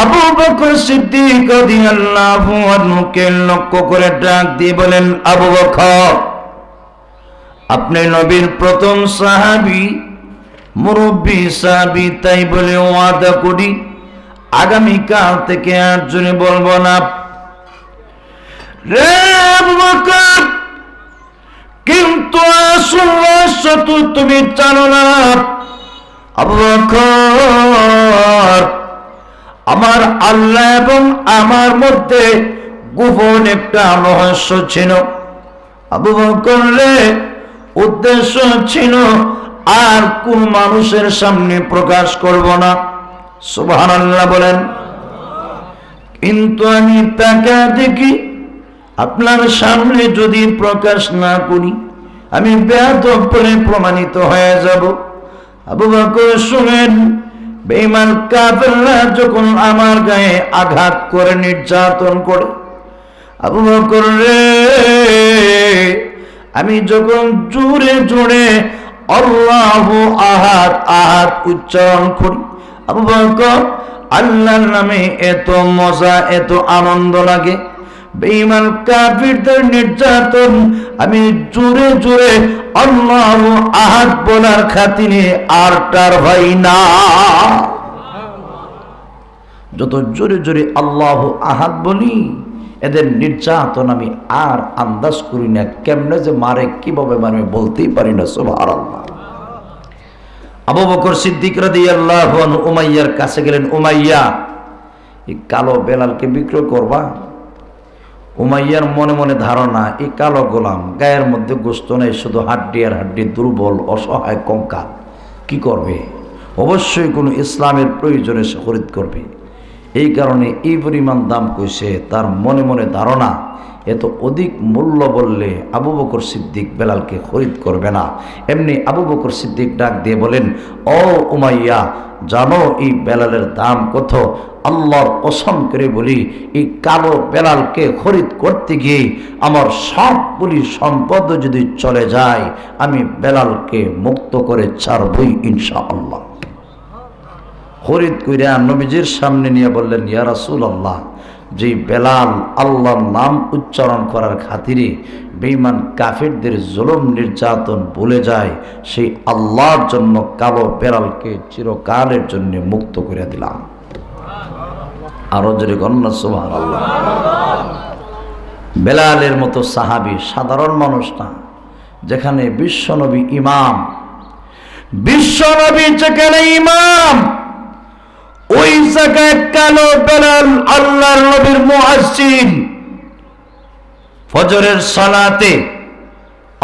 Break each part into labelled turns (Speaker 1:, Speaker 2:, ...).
Speaker 1: আবু বকর সিদ্দিক লক্ষ্য করে ডাক দিয়ে বলেন, আবু বকর, আপনি নবীর প্রথম সাহাবী, মুরব্বী সাহাবী, তাই বলে ওয়াদা করি, আগামীকাল থেকে আর জনে বলব না। রে আবু বকর, কিন্তু আসল তুমি জানো না। আমার আল্লাহ এবং আমার মধ্যে গোপন একটা রহস্য ছিল। আবু বকর উদ্দেশ্য ছিল, আর কোন মানুষের সামনে প্রকাশ করব না। সুবহানাল্লাহ বলেন। কিন্তু আমি তাকে দেখি, আপনার সামনে যদি প্রকাশ না করি, আমি ব্যাধ প্রমাণিত হয়ে যাব। আবু বকর শুনেন, বেঈমান কাফেররা যখন আমার গায়ে আঘাত করে নির্যাতন করে, আবু বকর রে, আমি যখন জোরে জোরে আল্লাহ আহাত আহাত উচ্চারণ করি, আবু বকর, আল্লাহর নামে এত মজা, এত আনন্দ লাগে বেঈমান কাফিরদের নির্যাতন, আমি জোরে জোরে আল্লাহ আহাদ বলার খাতিরে আর টার ভাই না। যত জোরে জোরে আল্লাহ আহাদ বলি, এদের নির্যাতন আমি আর আন্দাজ করি না, কেমনে যে মারে, কীভাবে মারে বলতেই পারি না সোভার আল্লাহ আবু বকর সিদ্দিক রাদি আল্লাহ উমাইয়ার কাছে গেলেন, উমাইয়া, এই কালো বেলালকে বিক্রয় করবা। উমাইয়ার মনে মনে ধারণা, এই কালো গোলাম গায়ের মধ্যে গোস্ত নেই, শুধু হাড্ডি আর হাড্ডি দুর্বল, অসহায় কঙ্কাল কি করবে? অবশ্যই কোনো ইসলামের প্রয়োজনে সে খরিদ করবে। এই কারণে এই পরিমাণ দাম কইছে তার মনে মনে ধারণা এত অধিক মূল্য বললে আবু বকর সিদ্দিক বেলালকে খরিদ করবে না। এমনি আবু বকর সিদ্দিক ডাক দিয়ে বলেন, ও উমাইয়া, জানো এই বেলালের দাম কত? আল্লাহর কসম করে বলি, এই কালো বেলালকে খরিদ করতে গিয়ে আমার সবগুলি সম্পদ যদি চলে যায়, আমি বেলালকে মুক্ত করে ছাড়বই ইনশা আল্লাহ খরিদ কইরা নবীজির সামনে নিয়ে বললেন, ইয়া রাসূল আল্লাহ যে বেলাল আল্লাহর নাম উচ্চারণ করার খাতিরে বেঈমান কাফেরদের জুলুম নির্যাতন ভুলে যায়, সেই আল্লাহর জন্য কালো বেলালকে চিরকালের জন্য মুক্ত করে দিলাম। আরও জোরে গণ্য সুবহান আল্লাহ বেলালের মতো সাহাবি সাধারণ মানুষ না, যেখানে বিশ্বনবী ইমাম, বিশ্বনবী যেখানে ইমাম ওই জায়গায় কালো বেলাল আল্লাহর নবীর মুআজ্জিন ফজরের সালাতে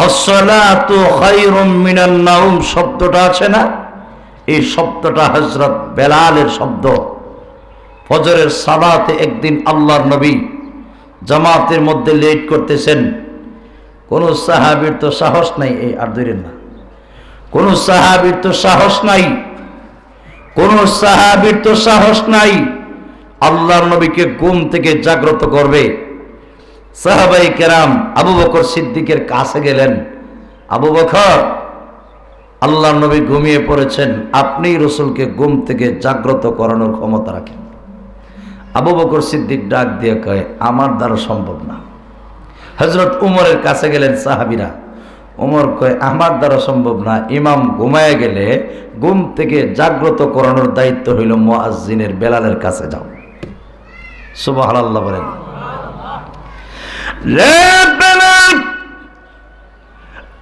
Speaker 1: আসসালাতু খায়রুম মিনান নাউম শব্দটা আছে না? এই শব্দটা হযরত বেলালের শব্দ। ফজরের সালাতে একদিন আল্লাহর নবী জামাতের মধ্যে লেট করতেছেন। কোন সাহাবীর তো সাহস নাই, এই আর ধরেন না। কোন সাহাবীর তো সাহস নাই কোন সাহাবীর তো সাহস নাই। আল্লাহর নবীকে ঘুম থেকে জাগ্রত করবে। সাহাবাই কেরাম আবু বকর সিদ্দিকের কাছে গেলেন। আবু বকর, আল্লাহর নবী ঘুমিয়ে পড়েছেন, আপনি রসুলকে ঘুম থেকে জাগ্রত করানোর ক্ষমতা রাখেন। আবু বকর সিদ্দিক ডাক দিয়ে কয়, আমার দ্বারা সম্ভব না। হজরত উমরের কাছে গেলেন সাহাবিরা উমর কয়, আমার দ্বারা সম্ভব না। ইমাম ঘুমায় গেলে ঘুম থেকে জাগ্রত করানোর দায়িত্ব হইল মুআজ্জিনের বেলালের কাছে যাও। বলেন। বেলাল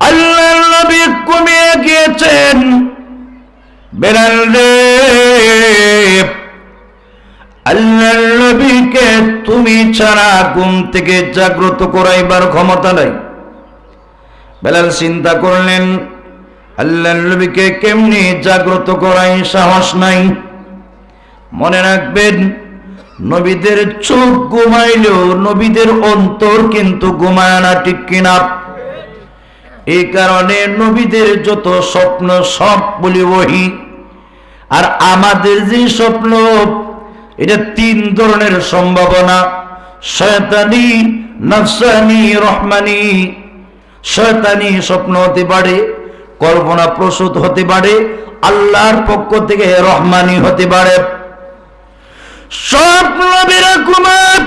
Speaker 1: আল্লাহর নবী ঘুমিয়ে গিয়েছেন। বেলাল রে নবীকে তুমি ছাড়া ঘুম থেকে জাগ্রত করাইবার ক্ষমতা নাই। বেলাল চিন্তা করলেন, আল্লাহর নবীকে কেমনি জাগ্রত করাই সাহস নাই। মনে রাখবেন, নবীদের চোখ ঘুমাইলেও নবীদের অন্তর কিন্তু ঘুমায় না, ঠিক কিনা? এই কারণে নবীদের যত স্বপ্ন সব বলি ওহি আর আমাদের যে স্বপ্ন, এটা তিন ধরনের সম্ভাবনা। শয়তানি, নফসানি, রহমানি শয়তানি স্বপ্ন হতে পারে, কল্পনা প্রসূত হতে পারে, আল্লাহর পক্ষ থেকে রহমানি হতে পারে। সব নবীরা ঘুমায়,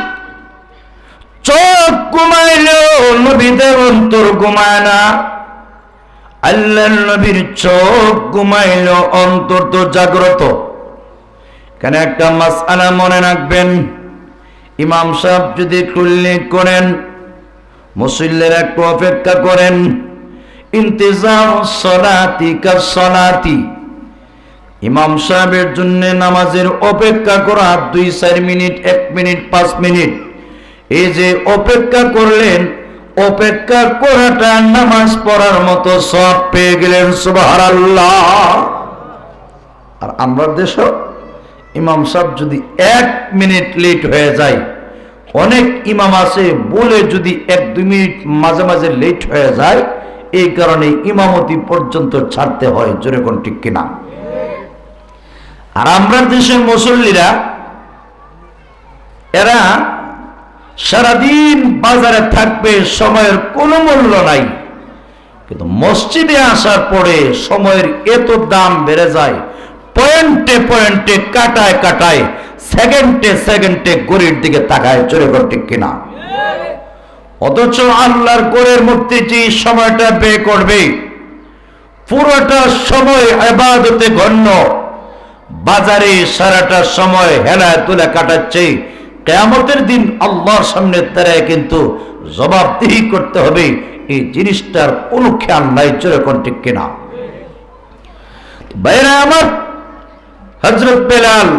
Speaker 1: চোখ ঘুমাইলেও নবীদের অন্তর ঘুমায় না। আল্লাহ নবীর চোখ ঘুমাইল অন্তর তো জাগ্রত। কেন একটা মাসালা মনে রাখবেন? ইমাম সাহেব যদি একটু করেন মুসল্লের একটু অপেক্ষা করেন। সলাতি। ইমাম সাহেবের জন্য নামাজের অপেক্ষা করা দুই, চার মিনিট, এক মিনিট, পাঁচ মিনিট। এই যে অপেক্ষা করলেন, অপেক্ষা করাটা নামাজ পড়ার মতো সব পেয়ে গেলেন, সুবহানাল্লাহ। আর আমরা দেশ ইমাম সাহেব যদি এক মিনিট লেট হয়ে যায় অনেক ইমাম আছে, বলে যদি এক, দুই মিনিট মাঝে মাঝে লেট হয়ে যায়, এই কারণে ইমামতি পর্যন্ত ছাড়তে হয়, জোরে কোন ঠিক কিনা? আর আমরা দেশের মুসল্লিরা, এরা সারাদিন বাজারে থাকবে, সময়ের কোনো মূল্য নাই। কিন্তু মসজিদে আসার পরে সময়ের এত দাম বেড়ে যায় পয়েন্টে পয়েন্টে, কাটায় কাটায়, সেকেন্ডে সেকেন্ডে গড়ির দিকে তাকায় চলে করতে কিনা। অথচ আল্লাহর কোরের মূর্তি যে সময়টা ব্যয় করবে, পুরোটা সময় আবাদতে গণ্য। বাজারে সারাটা সময় হেলায় তুলে কাটাচ্ছে। কেয়ামতের দিন আল্লাহর সামনে তারাই কিন্তু জবাবদিহি করতে হবে। এই জিনিসটার কোনো খেয়াল নাই চলে কোন ঠিক কিনা। বাইরে আমার হজরত বেলাল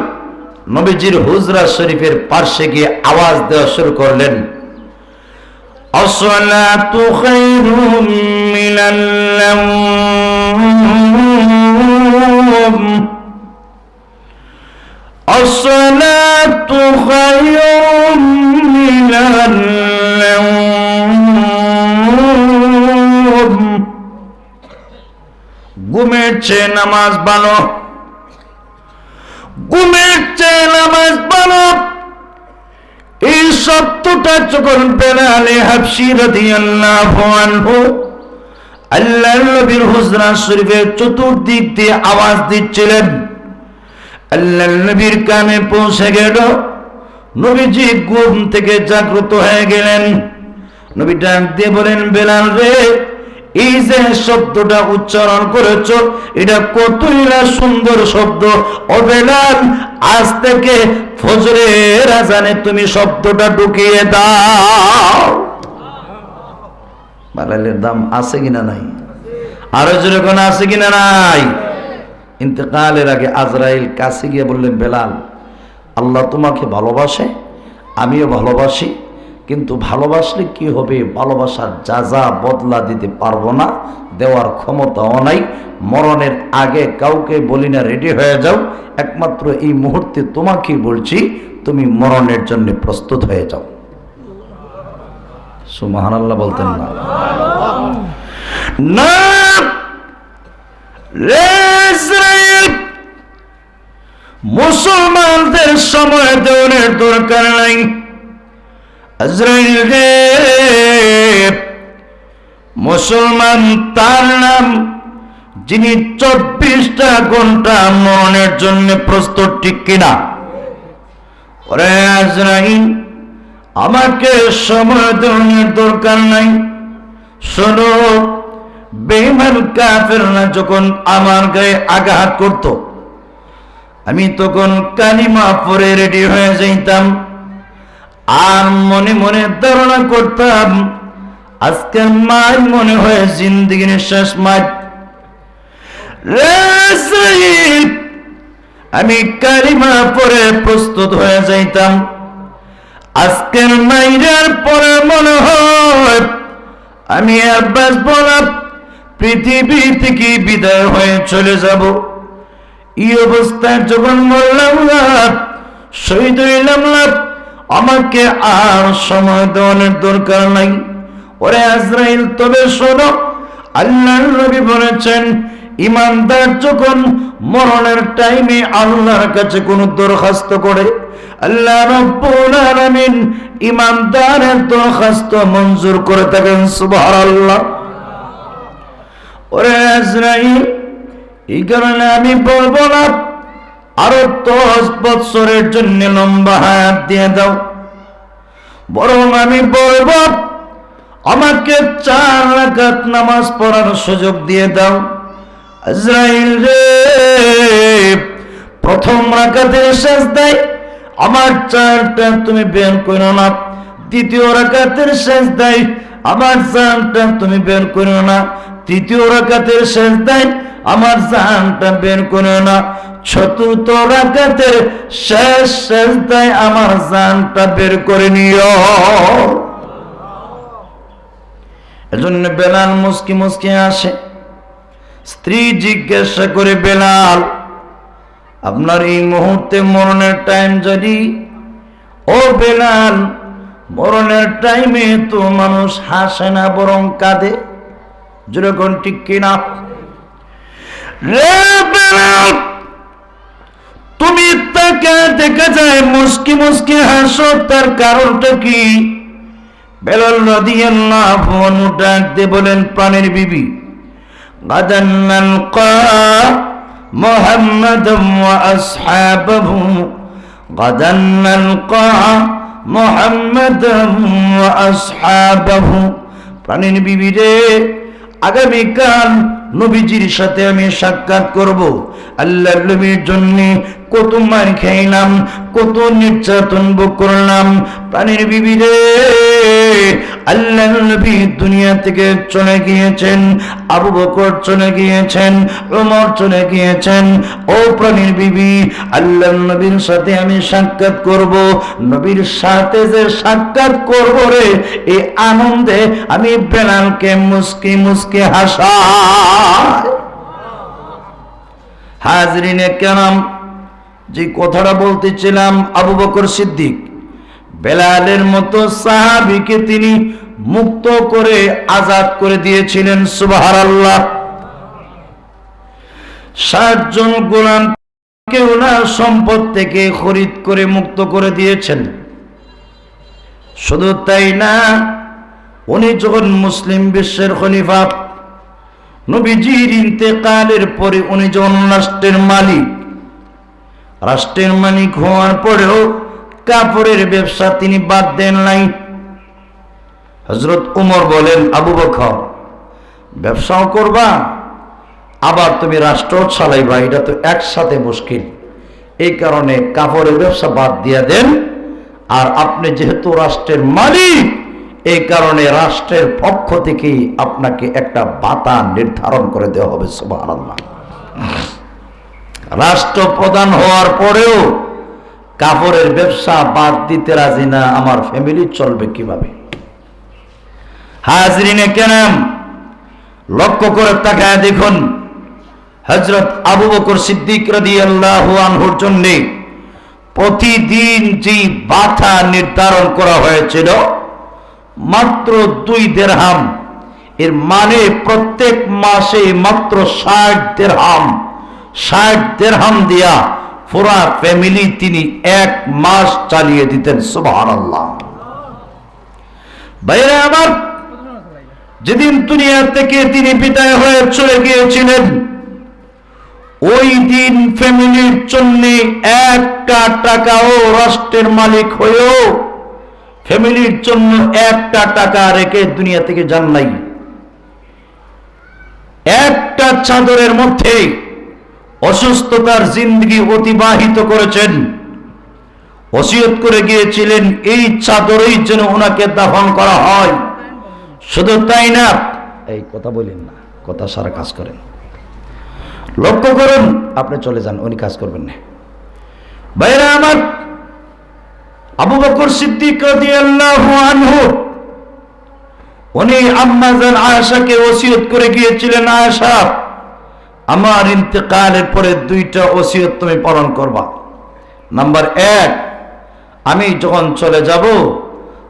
Speaker 1: নবীজির হুজরা শরীফের পার্শ্বে গিয়ে আওয়াজ দেওয়া শুরু করলেন। ঘুমের চেয়ে নামাজ ভালো। ঘুমের চেয়ে নামাজ বানো এই সত্যটা যখন বেলালে হাফসি রাদিয়াল্লাহু আনহু। আল্লাহর নবীর হুজরা শরীফের চতুর্দিক দিয়ে আওয়াজ দিচ্ছিলেন। আল্লাহর নবীর কানে পৌঁছে গেল। নবীজি ঘুম থেকে জাগ্রত হয়ে গেলেন। নবী ডাক দিয়ে বলেন, বেলাল রে এই যে শব্দটা উচ্চারণ করেছ, এটা কতই না সুন্দর শব্দ। ও বেলাল আজ থেকে ফজরের আজানে তুমি শব্দটা ঢুকিয়ে দাও। বালালের দাম আছে কিনা নাই? আরও যেরকম আছে কিনা নাই? ইন্তেকালের আগে আজরাইল কাছে গিয়ে বললেন, বেলাল, আল্লাহ তোমাকে ভালোবাসে, আমিও ভালোবাসি। কিন্তু ভালোবাসলে কি হবে? ভালোবাসার যা যা বদলা দিতে পারব না, দেওয়ার ক্ষমতাও নাই, মরণের আগে কাউকে বলি না রেডি হয়ে যাও। একমাত্র এই মুহূর্তে তোমাকে বলছি, তুমি মরণের জন্য প্রস্তুত হয়ে যাও। সুমাহান আল্লাহ বলতেন না। না! মুসলমানদের সময় দেওয়ার দরকার নাই। আজরাইল রে মুসলমান তার নাম, যিনি চব্বিশটা ঘণ্টা মরণের জন্য প্রস্তুত, ঠিক কিনা? ওরে আজরাইল আমাকে সময় দেওয়ার দরকার নাই। শোনো বেমান কাফেররা যখন আমার গায়ে আঘাত করত, আমি তখন কালিমা পরে রেডি হয়ে যাইতাম। আর মনে মনে ধারণা করতাম, আজকের মাই মনে হয় জিন্দগির শেষ মাই। আমি কালিমা পরে প্রস্তুত হয়ে যাইতাম। আজকের মাইরার পরে মনে হয় আমি বাঁচব না, পৃথিবী থেকে বিদায় হয়ে চলে যাব। এই অবস্থায় যখন মরলাম শহীদ হইলাম না আমাকে আর সময় দেওয়ানোর দরকার নাই। ওরে আজরাইল, তবে শোনো আল্লাহ নবী বলেছেন, ইমানদার যখন মরণের টাইমে আল্লাহর কাছে কোনো দরখাস্ত করে, আল্লাহ রব্বুল আলামিন ইমানদারের দরখাস্ত মঞ্জুর করে থাকেন সুবহানাল্লাহ। ওরে আজরাইল, এই কারণে আমি বলব না আরও দশ বৎসরের জন্য লম্বা হাত দিয়ে দাও। বরং আমি বলব, আমাকে চার রাকাত নামাজ পড়ার সুযোগ দিয়ে দাও। আজরাইল রে, প্রথম রাকাতের শেষ দেয় আমার চারটা তুমি বের করো না। দ্বিতীয় রাকাতের শেষ দেয় আমার চারটা তুমি বের করো না। তৃতীয় রাকাতের শেষ দেয় আমার জানটা বের করো না। চতুর্থ রাকাতের শেষ শেষ দেয় আমার জানটা বের করে নিও। এজন্য বেলাল মুসকি মুসকি আসে স্ত্রী জিজ্ঞাসা করে, বেলাল, আপনার এই মুহূর্তে মরণের টাইম যদি? ও বেলাল, মরণের টাইমে তো মানুষ হাসে না, বরং কাঁদে। যেরকম ঠিক কিনা? তুমি তাকে দেখা যায় মুসকি মুসকি হাসো তার কারণটা কি? বেলাল রাদিয়াল্লাহু আনহু ডাক দিয়ে বলেন, প্রাণের বিবি গাদান নালকা মুহাম্মাদাম ওয়া আসহাবাহু গাদান নালকা মুহাম্মাদাম ওয়া আসহাবাহু। প্রাণের বিবি রে, আগামীকাল নবীজির সাথে আমি সাক্ষাৎ করব। আল্লাহ নবীর জন্য কত মার খাইলাম কত নির্যাতন ভোগ করলাম। প্রাণীর বিবি রে আল্লাহ নবী দুনিয়া থেকে চলে গিয়েছেন, আবু বকর চলে গিয়েছেন, ওমর চলে গিয়েছেন। ও প্রাণীর বিবি আল্লাহ নবীর সাথে আমি সাক্ষাৎ করব। নবীর সাথে যে সাক্ষাৎ করব রে, এই আনন্দে আমি বেলালকে মুসকি মুসকি হাসা হাজরিনে কেনাম যে কথাটা বলতেছিলাম আবু বকর সিদ্দিক, বেলালের মতো সাহাবিকে তিনি মুক্ত করে আজাদ করে দিয়েছিলেন সুবাহার আল্লাহ ষাটজন গোলাম কেউ না সম্পদ থেকে খরিদ করে মুক্ত করে দিয়েছেন। শুধু তাই না, উনি যখন মুসলিম বিশ্বের খলিফা, নবীজির ইন্তেকালের পরে উনি যখন রাষ্ট্রের মালিক রাষ্ট্রের মালিক হওয়ার পরেও কাপড়ের ব্যবসা তিনি বাদ দেন নাই। হজরত উমর বলেন, আবু বকর, ব্যবসাও করবা, আবার তুমি রাষ্ট্র চালাইবা, এটা তো একসাথে মুশকিল। এই কারণে কাপড়ের ব্যবসা বাদ দিয়া দেন। আর আপনি যেহেতু রাষ্ট্রের মালিক, এই কারণে রাষ্ট্রের পক্ষ থেকেই আপনাকে একটা বাতা নির্ধারণ করে দেওয়া হবে, সুবহানাল্লাহ। রাষ্ট্রপ্রধান হওয়ার পরেও কাপড়ের ব্যবসা বাদ দিতে রাজি না, আমার ফ্যামিলি চলবে কীভাবে? হাজরিনে কেনাম লক্ষ্য করে তাকায় দেখুন হজরত আবু বকর সিদ্দিক রাদি আল্লাহ আনহুর জন্য প্রতিদিন যে বাথা নির্ধারণ করা হয়েছিল, মাত্র দুই দেড়হাম। এর মানে প্রত্যেক মাসে মাত্র ষাট দেড়হাম। ষাট দেড়হাম দিয়া পুরা ফ্যামিলি তিনি এক মাস চালিয়ে দিতেন সুবাহ আল্লাহ বাইরে আমার যেদিন দুনিয়া থেকে তিনি বিদায় হয়ে চলে গিয়েছিলেন, ওই দিন ফ্যামিলির জন্য একটা টাকাও রাষ্ট্রের মালিক হয়েও ফ্যামিলির জন্য একটা টাকা রেখে দুনিয়া থেকে যান নাই। একটা চাদরের মধ্যে অসুস্থতার জিন্দগি অতিবাহিত করেছেন। ওসিয়ত করে গিয়েছিলেন, এই চাদরেই যেন ওনাকে দাফন করা হয়। শুধু তাই না, এই কথা বলেন না, কথা সারা কাজ করেন। লক্ষ্য করুন, আপনি চলে যান, উনি কাজ করবেন না। বাইরে আমার, আবু বকর সিদ্দিক উনি আম্মাজান আয়েশাকে ওসিয়ত করে গিয়েছিলেন, আয়েশা। আমার ইন্তেকালের পরে দুইটা ওসিয়ত তুমি পালন করবা। নাম্বার এক, আমি যখন চলে যাব,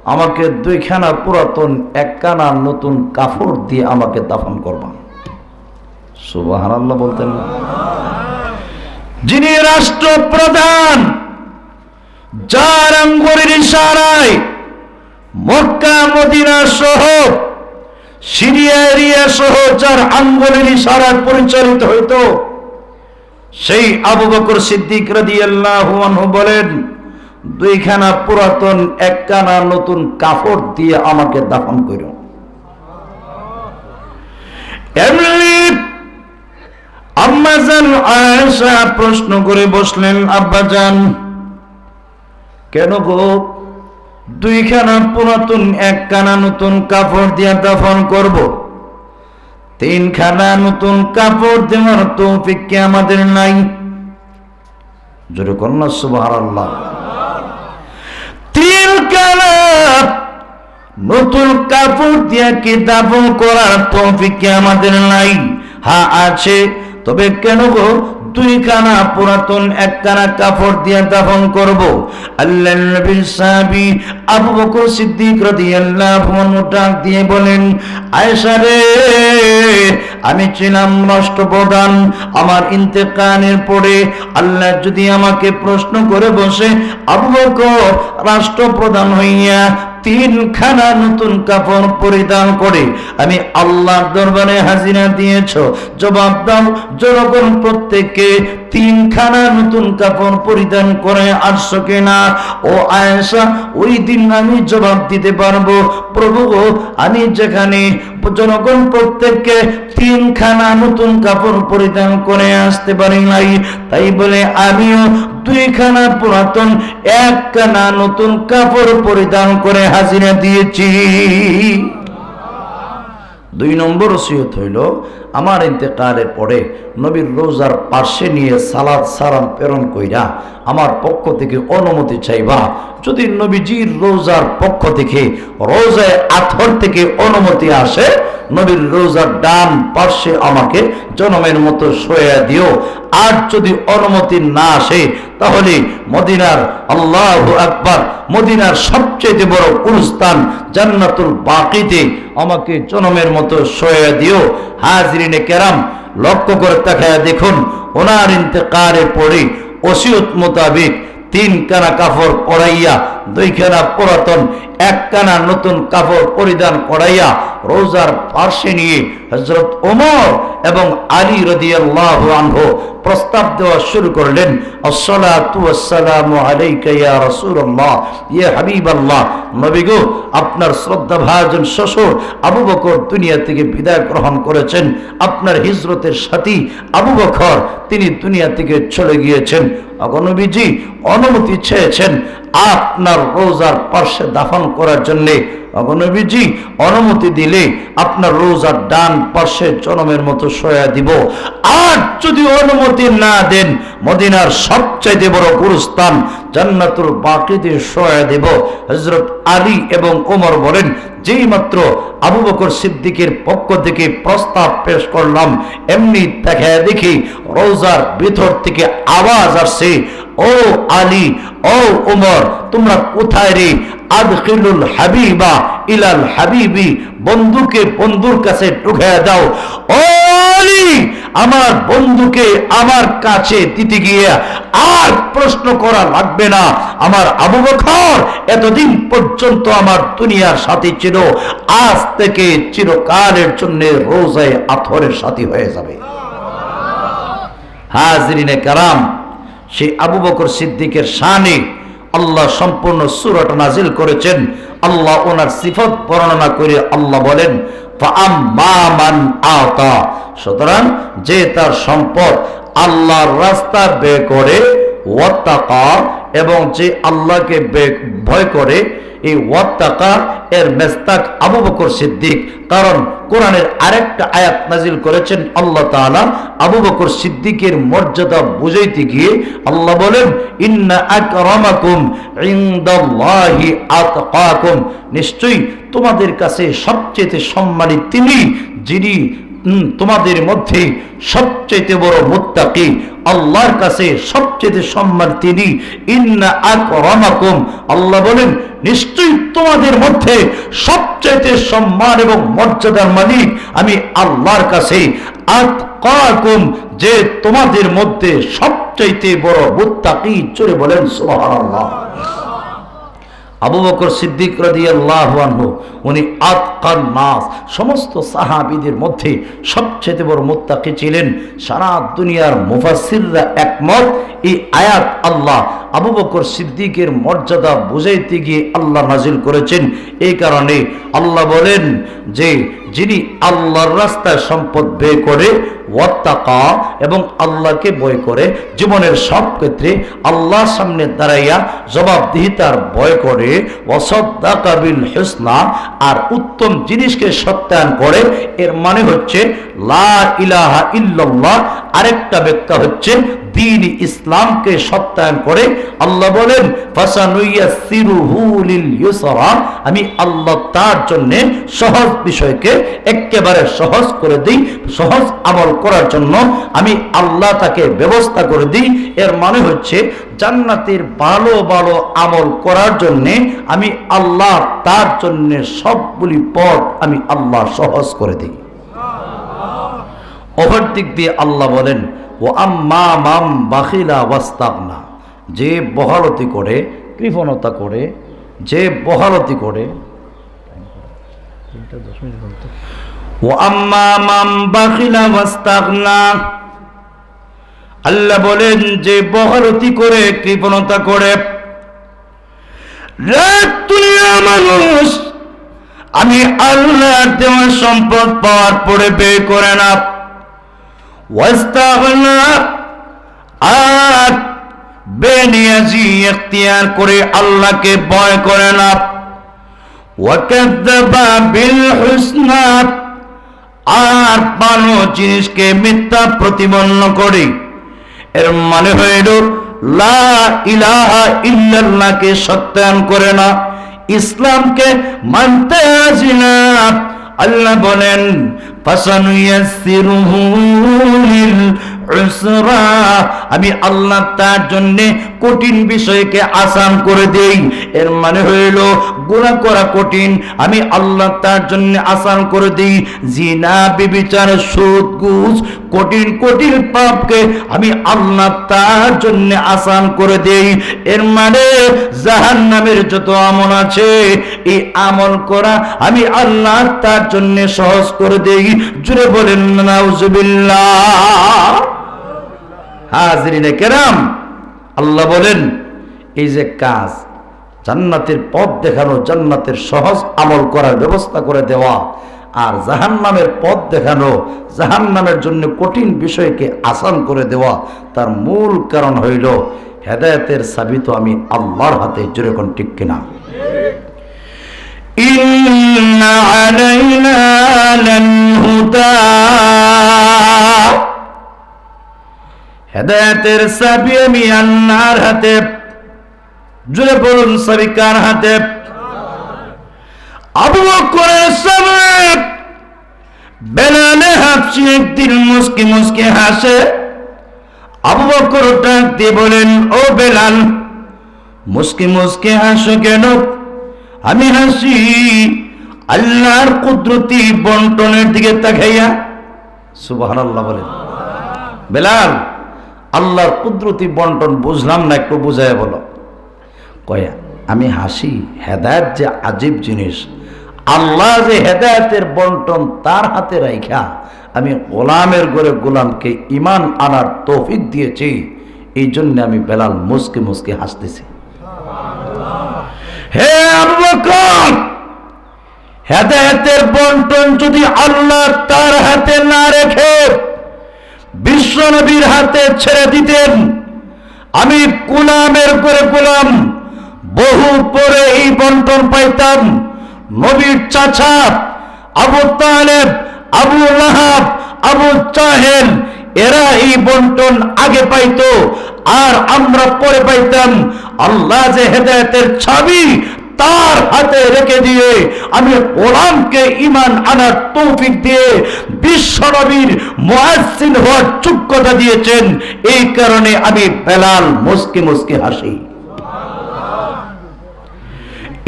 Speaker 1: আমাকে দুইখানা পুরাতন একখানা নতুন কাপড় দিয়ে আমাকে দাফন করবা। সুবাহান আল্লাহ বলতেন না। যিনি রাষ্ট্রপ্রধান, যার আঙ্গুরের ইশারায় মক্কা মদিনা সহ সিরিয়া এরিয়া সহ যার আঙ্গুলের ইশারায় পরিচালিত হইতো, সেই আবু বকর সিদ্দিক রাদিয়াল্লাহু বলেন, দুইখানা পুরাতন, একখানা নতুন কাপড় দিয়ে আমাকে দাফন করো এমনি আম্মাজান আয়েশা প্রশ্ন করে বসলেন, আব্বাজান, কেন গো? দুইখানা পুরাতন, একখানা নতুন কাপড় দিয়ে দাফন করব। তিনখানা নতুন কাপড় দেওয়ার তৌফিক কি আমাদের নাই? জোরে কন্যা, সুবহানাল্লাহ। তিনখানা নতুন কাপড় দিয়ে কি দাফন করার তৌফিক কি আমাদের নাই? হ্যাঁ আছে। তবে কেন গো? দুইখানা পুরাতন একখানা কাপড় দিয়ে দাফন করব। আল্লাহ আবু বকর সিদ্দিক রাদিয়াল্লাহু ডাক দিয়ে বলেন, আয়েশা রে, আমি ছিলাম রাষ্ট্রপ্রধান আমার ইন্তেকালের পরে আল্লাহ যদি আমাকে প্রশ্ন করে বসে, আবু বকর রাষ্ট্রপ্রধান হইয়া তিনখানা নতুন কাপড় পরিধান করে আমি আল্লাহর দরবারে হাজিরা দিয়েছ। জবাব দাও, জনগণ প্রত্যেককে তিনখানা নতুন কাপড় পরিধান করে আসছো কিনা? ও আয়েশা, ওই দিন আমি জবাব দিতে পারব। প্রভু আমি যেখানে জনগণ প্রত্যেককে তিনখানা নতুন কাপড় পরিধান করে আসতে পারি নাই। তাই বলে আমিও দুইখানা পুরাতন, একখানা নতুন কাপড় পরিধান করে হাজিরা দিয়েছি। দুই নম্বর ওসিয়ত হইল, আমার ইন্তেকারের পরে নবীর রোজার পার্শ্বে নিয়ে সালাদ সালাম প্রেরণ কইরা আমার পক্ষ থেকে অনুমতি চাইবা, যদি নবীজির রোজার পক্ষ থেকে, রোজায় আথর থেকে অনুমতি আসে নবীর রোজার ডান পার্শ্বে আমাকে জনমের মতো শোয়া দিও। আর যদি অনুমতি না আসে, তাহলে মদিনার আল্লাহ আকবার, মদিনার সবচেয়ে বড় কুরস্থান জান্নাতুল বাকিতে আমাকে জনমের মতো শোয়া দিও। হাজরিনে কেরাম, লক্ষ্য করে তাকায় দেখুন, ওনার ইন্তেকারে পড়ে ওসিয়ত মোতাবিক তিন কানা কাপড় পরাইয়া দুইখানা পুরাতন এক কানা নতুন কাপড় পরিধান করাইয়া রোজার পার্শ্বে নিয়ে হজরত ওমর এবং আলী রদিয়াল্লাহ আনহু প্রস্তাব দেওয়া শুরু করলেন, আসসালাতু ওয়াসসালামু আলাইকা ইয়া রাসূলুল্লাহ, ইয়া হাবিবাল্লাহ। নবী গো, আপনার শ্রদ্ধাভাজন শ্বশুর আবু বকর দুনিয়া থেকে বিদায় গ্রহণ করেছেন। আপনার হিজরতের সাথী আবু বকর, তিনি দুনিয়া থেকে চলে গিয়েছেন। অগনবীজি অনুমতি চেয়েছেন, আপনার রোজার পার্শ্বে দাফন করার জন্যে অগনবীজি অনুমতি দিলে আপনার রোজার ডান পার্শ্বে জনমের মতো সয়া দিব। আর যদি অনুমতি না দেন, মদিনার সবচাইতে বড় গুরুস্থান জান্নাতুল বাকিতে সয়া দেব। হজরত আলী এবং ওমর বলেন, যেই মাত্র আবু বকর সিদ্দিকের পক্ষ থেকে প্রস্তাব পেশ করলাম, এমনি দেখা দেখি রোজার ভিতর থেকে আওয়াজ আসছে। ও আলী, ও ওমর তোমরা কোথায় রে? আদখিলুল হাবিবা ইলাল হাবিবি, বন্ধুকে বন্ধুর কাছে দাও। ও আলী, আমার বন্ধুকে আমার কাছে দিতে গিয়ে আর প্রশ্ন করা লাগবে না। আমার আবু বকর এতদিন পর্যন্ত আমার দুনিয়ার সাথী ছিল। আজ থেকে চিরকালের জন্য রোজায় আথরের সাথী হয়ে যাবে। হাজরিনে কারাম সেই আবু বকর সিদ্দিকের শানে আল্লাহ সম্পূর্ণ সুরট নাজিল করেছেন। আল্লাহ ওনার সিফত বর্ণনা করে আল্লাহ বলেন সুতরাং যে তার সম্পদ আল্লাহর রাস্তা বে করে এবং যে আল্লাহকে ভয় করে এই ওয়াত্তাকা এর মেস্তাক আবু বকর সিদ্দিক। কারণ কোরআনের আরেকটা আয়াত নাজিল করেছেন, আল্লাহ তাআলা আবু বকর সিদ্দিকের মর্যাদা বুঝাইতে গিয়ে আল্লাহ বলেন, ইন্না আকরামাকুম ইনদাল্লাহি আতকাকুম। নিশ্চয়ই তোমাদের কাছে সবচেয়ে সম্মানিত তিনি, যিনি তোমাদের মধ্যে সবচেয়ে বড় মুত্তাকি, আল্লাহর কাছে সবচেয়ে সম্মান তিনি ইন্না আকরামাকুম। আল্লাহ বলেন, নিশ্চয়ই তোমাদের মধ্যে সবচেয়ে সম্মান এবং মর্যাদার মালিক আমি আল্লাহর কাছে। আতকাকুম, যে তোমাদের মধ্যে সবচাইতে বড় মুত্তাকি চলে বলেন সুবহানাল্লাহ। আবু বকর সিদ্দিক উনি আতকান নাস, সমস্ত সাহাবীদের মধ্যে সবচেয়ে বড় মুত্তাকি ছিলেন। সারা দুনিয়ার মুফাসসিররা একমত, এই আয়াত আল্লাহ আবু বকর সিদ্দিকের মর্যাদা বুঝাইতে গিয়ে আল্লাহ নাজিল করেছেন। এই কারণে আল্লাহ বলেন যে, যিনি আল্লাহর রাস্তায় সম্পদ ব্যয় করে ওয়াত্তাকা এবং আল্লাহকে বয় করে। জীবনের সব ক্ষেত্রে আল্লাহর সামনে দাঁড়াইয়া জবাবদিহিতার বয় করে। ওয়াসদ্দাকাবিল হেসনা আর উত্তম জিনিসকে সত্যায়ন করে। এর মানে হচ্ছে লা ইলাহা ইল্লাল্লাহ। আরেকটা ব্যাখ্যা হচ্ছে দিন ইসলামকে সত্যায়ন করে আল্লাহ বলেন আমি আল্লাহ তার জন্য সহজ বিষয়কে একেবারে সহজ করে দিই, সহজ আমল করার জন্য আমি আল্লাহ তাকে ব্যবস্থা করে দিই। এর মানে হচ্ছে জান্নাতের ভালো ভালো আমল করার জন্য আমি আল্লাহ তার জন্য সবগুলি পথ আমি আল্লাহ সহজ করে দিই। অপর দিক দিয়ে আল্লাহ বলেন ও আম্মা মাম বাখিলা ওয়াস্তাগনা। যে বহালতি করে কৃপণতা করে যে বহালতি করে ও আম্মা মাম বাখিলা ওয়াস্তাগনা। আল্লাহ বলেন যে বহালতি করে কৃপণতা করে মানুষ আমি আল্লাহর দেওয়া সম্পদ পাওয়ার পরে ব্যয় করে না। আর বেনিয়াজি এখতিয়ার করে আল্লাহকে ভয় করে না। আর ভালো জিনিসকে মিথ্যা প্রতিপন্ন করে। এর মানে হইল, লা ইলাহা ইল্লাল্লাহকে সত্যায়ন করে না। ইসলামকে মানতে আসি না। আল্লাহ বলেন আমি আল্লাহ তার জন্য কঠিন বিষয়কে আসান করে দেই। এর মানে হইল গুনাহ করা কঠিন। আমি আল্লাহ তার জন্য আসান করে দেই। জিনা, বিবিচার, সুদ, ঘুষ, কঠিন কঠিন পাপকে আমি আল্লাহ তার জন্য আসান করে দেই। এর মানে জাহান্নামের যত আমল আছে, এই আমল করা আমি আল্লাহ তার জন্য সহজ করে দেই। জুড়ে বলেন হাজরিনে কেরাম, আল্লাহ বলেন, এই যে কাজ, জান্নাতের পথ দেখানো, জান্নাতের সহজ আমল করার ব্যবস্থা করে দেওয়া, আর জাহান্নামের পথ দেখানো, জাহান্নামের জন্য কঠিন বিষয়কে আসান করে দেওয়া, তার মূল কারণ হইল, হেদায়তের সাবিত আমি আল্লাহর হাতে জোরে কোন ঠিক কিনা। إن علينا للهدى হেদায়তের চাবি আমি আল্লাহর হাতে জুড়ে বলুন চাবি কার হাতে আবু বকরের চাবি বেলালে হাসি একদিন মুসকি মুসকি হাসে আবু বকর ডাক দিয়ে বলেন ও বেলাল মুসকি মুসকি হাসো কেন আমি হাসি, আল্লাহর কুদরতি বন্টনের দিকে তাকাইয়া সুবহানাল্লাহ বলেন। বেলাল, আল্লাহর কুদরতি বন্টন বুঝলাম না, একটু বুঝায় বলো। কয়া, আমি হাসি, হেদায়ত যে আজীব জিনিস, আল্লাহ যে হেদায়তের বন্টন তার হাতে রাইখা, আমি গোলামের ঘরে গোলামকে ইমান আনার তৌফিক দিয়েছি এই জন্য আমি বেলাল মুসকে মুসকে হাসতেছি। হে হেদায়তের বন্টন যদি আল্লাহ তার হাতে না রেখে বিশ্বনবীর হাতে ছেড়ে দিতেন, আমি গোলামের করে গোলাম বহু পরে এই বন্টন পাইতাম। নবীর চাচা আবু তালেব, আবু লাহাব, আবু চাহেল এরা এই বন্টন আগে পাইতো, আর আমরা পরে পাইতাম। আল্লাহ যে হেদায়তের ছাবি তার হাতে রেখে দিয়ে আমি ওলামকে ইমান আনার তৌফিক দিয়ে বিশ্বনবীর মুয়াজ্জিন হওয়ার যোগ্যতা দিয়েছেন। এই কারণে আমি বেলাল মুসকে মুসকে হাসি।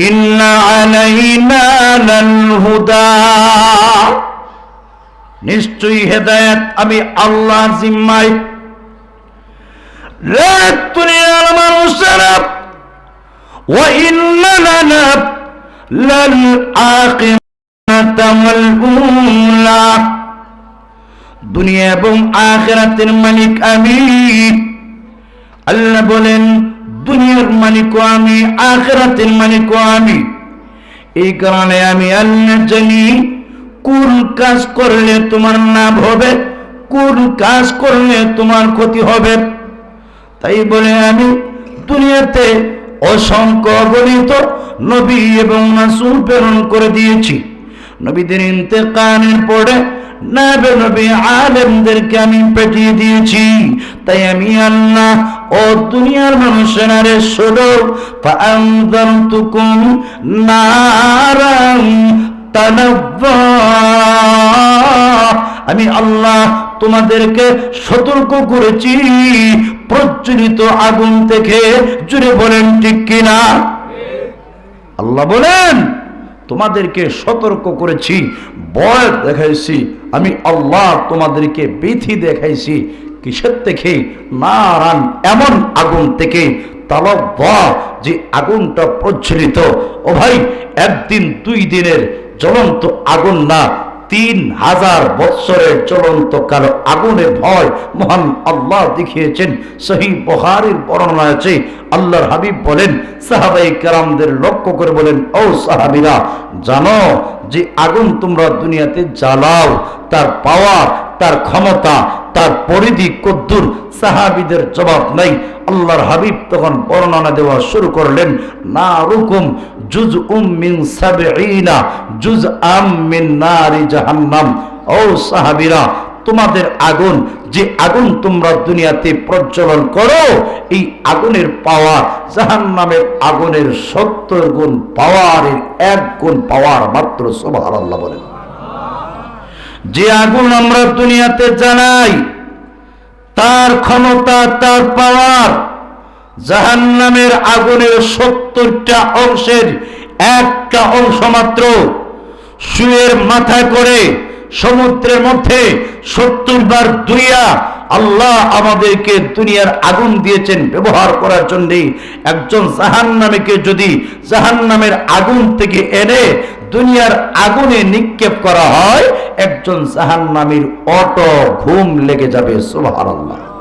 Speaker 1: ইন্না আলাইনা লাল হুদা। নিশ্চয়ই হেদায়ত আমি আল্লাহ জিম্মাই দুনিয়ার মানুষেরা। ও লাল আকিমাতাল উলা। দুনিয়া এবং আখেরাতের মালিক আমি। আল্লাহ বলেন, দুনিয়ার মালিকও আমি, আখেরাতের মালিকও আমি। এই কারণে আমি আল্লাহ জানি। কোন কাজ করলে তোমার লাভ হবে কোন কাজ করলে তোমার ক্ষতি হবে। তাই বলে আমি দুনিয়াতে অসংখ্য অগণিত নবী এবং রাসূল প্রেরণ করে দিয়েছি। নবীদের ইন্তেকালের পরে নাবে নবী আলেমদেরকে আমি পেটিয়ে দিয়েছি। তাই আমি আল্লাহ ও দুনিয়ার মানুষেরা রে ফাআনযারতুকুম নারান তালাব্বা আমি আল্লাহ তোমাদেরকে সতর্ক করেছি। প্রজ্বলিত আগুন থেকে জুড়ে বলেন ঠিক কিনা? আল্লাহ বলেন, তোমাদেরকে সতর্ক করেছি বয় দেখাইছি। আমি আল্লাহ তোমাদেরকে বিধি দেখাইছি। কিসের থেকে? নারান এমন আগুন থেকে। তালব্বা যে আগুনটা প্রজ্বলিত। ও ভাই, একদিন দুই দিনের জ্বলন্ত আগুন না। তিন হাজার বৎসরের চলন্ত কালো আগুনের ভয় মহান আল্লাহ দেখিয়েছেন। সহি বহারের বর্ণনা আছে। আল্লাহর হাবিব বলেন, সাহাবাই কারামদের লক্ষ্য করে বলেন, ও সাহাবিরা, জানো যে আগুন তোমরা দুনিয়াতে জ্বালাও, তার পাওয়ার তার ক্ষমতা, তার পরিধি কদ্দুর সাহাবিদের জবাব নাই। আল্লাহর হাবিব তখন বর্ণনা দেওয়া শুরু করলেন না রুকুম জুজ উম মিন সাবঈনা জুজ আম মিন নারি জাহান্নাম। ও সাহাবীরা, তোমাদের আগুন, যে আগুন তোমরা দুনিয়াতে প্রজ্বলন করো, এই আগুনের পাওয়ার, জাহান্নামের আগুনের সত্তর গুণ পাওয়ারের এক গুণ পাওয়ার মাত্র, সুবহানাল্লাহ বলেন। যে আগুন আমরা দুনিয়াতে জানাই তার ক্ষমতা, তার পাওয়ার জাহান্নামের আগুনের সত্তরটা অংশের একটা অংশ মাত্র সুয়ের মাথা করে সমুদ্রের মধ্যে সত্তর বার দুইয়া আল্লাহ আমাদেরকে দুনিয়ার আগুন দিয়েছেন ব্যবহার করার জন্য। একজন জাহান নামেকে যদি জাহান নামের আগুন থেকে এনে দুনিয়ার আগুনে নিক্ষেপ করা হয়, একজন জাহান নামের অটো ঘুম লেগে যাবে, সুবহানাল্লাহ।